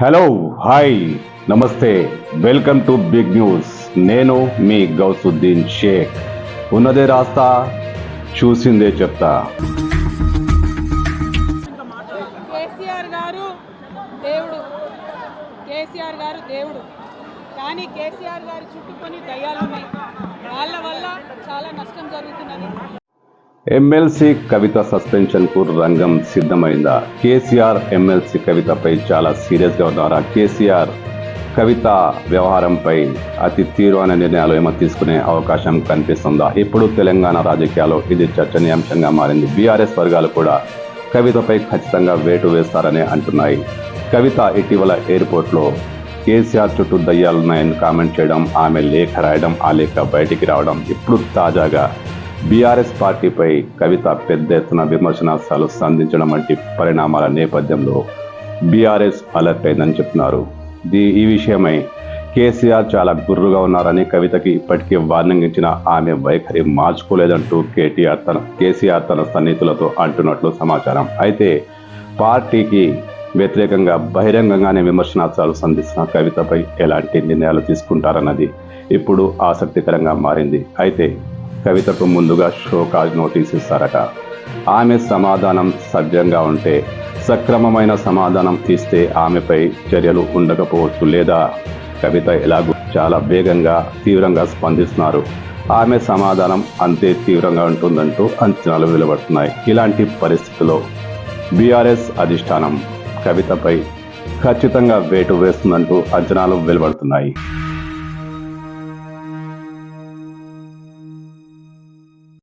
Hello hi నమస్తే welcome to big news నేను మీ గౌసుద్దీన్ షేక్. ఉన్నదే రాస్తా చూసిందే చెప్తా. కేసీఆర్ గారు దేవుడు. కేసీఆర్ గారు దేవుడు. కానీ కేసీఆర్ గారు చుట్టుకొని కొన్ని దయ్యాలు ఉన్నాయి వాళ్ళ వల్ల చాలా నష్టం జరుగుతున్నది. ఎమ్మెల్సీ కవిత సస్పెన్షన్కు రంగం సిద్ధమైందా? కేసీఆర్ ఎమ్మెల్సీ కవితపై చాలా సీరియస్గా ఉన్నారా? కేసీఆర్ కవిత వ్యవహారంపై అతి తీవ్రమైన నిర్ణయాలు ఏమో తీసుకునే అవకాశం కనిపిస్తుందా? ఇప్పుడు తెలంగాణ రాజకీయాల్లో ఇది చర్చనీయాంశంగా మారింది? బీఆర్ఎస్ వర్గాలు కూడా కవితపై ఖచ్చితంగా వేటు వేస్తారని అంటున్నాయి. కవిత ఇటీవల ఎయిర్పోర్ట్లో కేసీఆర్ చుట్టూ దయ్యాలున్నాయని కామెంట్ చేయడం ఆమె లేఖ రాయడం ఆ లేఖ బయటికి రావడం ఇప్పుడు తాజాగా బీఆర్ఎస్ పార్టీపై కవిత పెద్ద ఎత్తున విమర్శనాస్త్రాలు సంధించడం వంటి పరిణామాల నేపథ్యంలో బీఆర్ఎస్ అలర్ట్ అయిందని చెప్తున్నారు. దీ ఈ విషయమై కేసీఆర్ చాలా గుర్రుగా ఉన్నారని కవితకి ఇప్పటికీ వార్నింగ్ ఇచ్చిన ఆమె వైఖరి మార్చుకోలేదంటూ కేటీఆర్ తన కేసీఆర్ తన సన్నిహితులతో అంటున్నట్లు సమాచారం. అయితే పార్టీకి వ్యతిరేకంగా బహిరంగంగానే విమర్శనాస్త్రాలు సంధిస్తున్న కవితపై ఎలాంటి నిర్ణయాలు తీసుకుంటారన్నది ఇప్పుడు ఆసక్తికరంగా మారింది. అయితే కవితకు ముందుగా షోకాజ్ నోటీస్ ఇస్తారట. ఆమె సమాధానం సవ్యంగా ఉంటే సక్రమమైన సమాధానం ఇస్తే ఆమెపై చర్యలు ఉండకపోవచ్చు లేదా? కవిత ఎలాగో చాలా వేగంగా తీవ్రంగా స్పందిస్తున్నారు. ఆమె సమాధానం అంతే తీవ్రంగా ఉంటుందంటూ అంచనాలు వెలువడుతున్నాయి. ఇలాంటి పరిస్థితుల్లో బీఆర్ఎస్ అధిష్టానం కవితపై ఖచ్చితంగా వేటు వేస్తుందంటూ అంచనాలు వెలువడుతున్నాయి.